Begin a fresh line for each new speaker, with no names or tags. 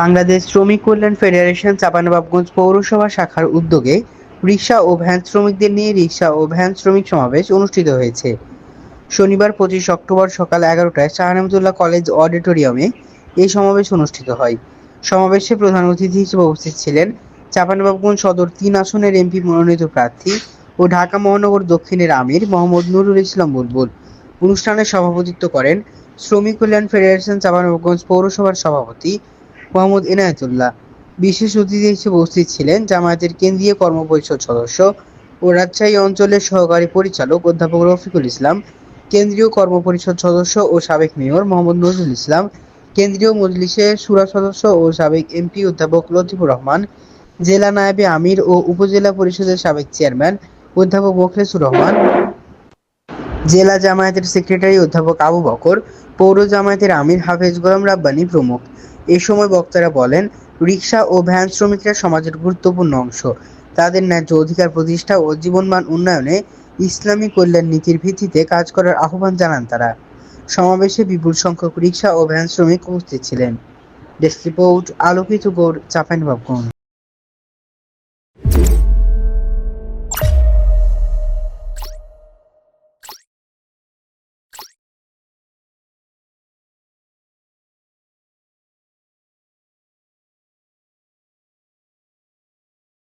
বাংলাদেশ শ্রমিক কল্যাণ ফেডারেশন চাপানবাবগঞ্জ পৌরসভা শাখার উদ্যোগে রিক্সা ও ভ্যান শ্রমিকদের নিয়ে রিক্সা ও ভ্যান শ্রমিক সমাবেশ অনুষ্ঠিত হয়েছে। শনিবার পঁচিশ অক্টোবর সকাল এগারোটায় শাহনামতুল্লাহ কলেজ অডিটোরিয়ামে এই সমাবেশ অনুষ্ঠিত হয়। সমাবেশে প্রধান অতিথি হিসেবে উপস্থিত ছিলেন চাঁপাইনবাবগঞ্জ সদর তিন আসনের এমপি মনোনীত প্রার্থী ও ঢাকা মহানগর দক্ষিণের আমির মোহাম্মদ নুরুল ইসলাম বুলবুল। অনুষ্ঠানে সভাপতিত্ব করেন শ্রমিক কল্যাণ ফেডারেশন চাপানবাবগঞ্জ পৌরসভার সভাপতি মোহাম্মদ এনায়েতুল্লাহ। বিশেষ অতিথি হিসেবে উপস্থিত ছিলেন জামায়াতের কেন্দ্রীয় কর্মপরিষদ সদস্য ও রাজশাহী অঞ্চলের সহকারী পরিচালক অধ্যাপক রফিকুল ইসলাম, কেন্দ্রীয় কর্মপরিষদ সদস্য ও সাবেক মেয়র মোহাম্মদ নজরুল ইসলাম, কেন্দ্রীয় মজলিসের সুরা সদস্য ও সাবেক এমপি অধ্যাপক লতিফুর রহমান, জেলা নায়েবে আমির ও উপজেলা পরিষদের সাবেক চেয়ারম্যান অধ্যাপক মোখলেসুর রহমান, জেলা জামায়াতের সেক্রেটারি অধ্যাপক আবু বকর, পৌর জামায়াতের আমির হাফেজ গোলাম রাব্বানি প্রমুখ। এ সময় বক্তারা বলেন রিক্সা ও ভ্যান শ্রমিকরা সমাজের গুরুত্বপূর্ণ অংশ। তাদের ন্যায্য অধিকার প্রতিষ্ঠা ও জীবনমান উন্নয়নে ইসলামী কল্যাণ নীতির ভিত্তিতে কাজ করার আহ্বান জানান তারা। সমাবেশে বিপুল সংখ্যক রিক্সা ও ভ্যান শ্রমিক উপস্থিত ছিলেন। ডেস্ক রিপোর্ট, আলোকিত গৌড়, চাঁপাইনবাবগঞ্জ।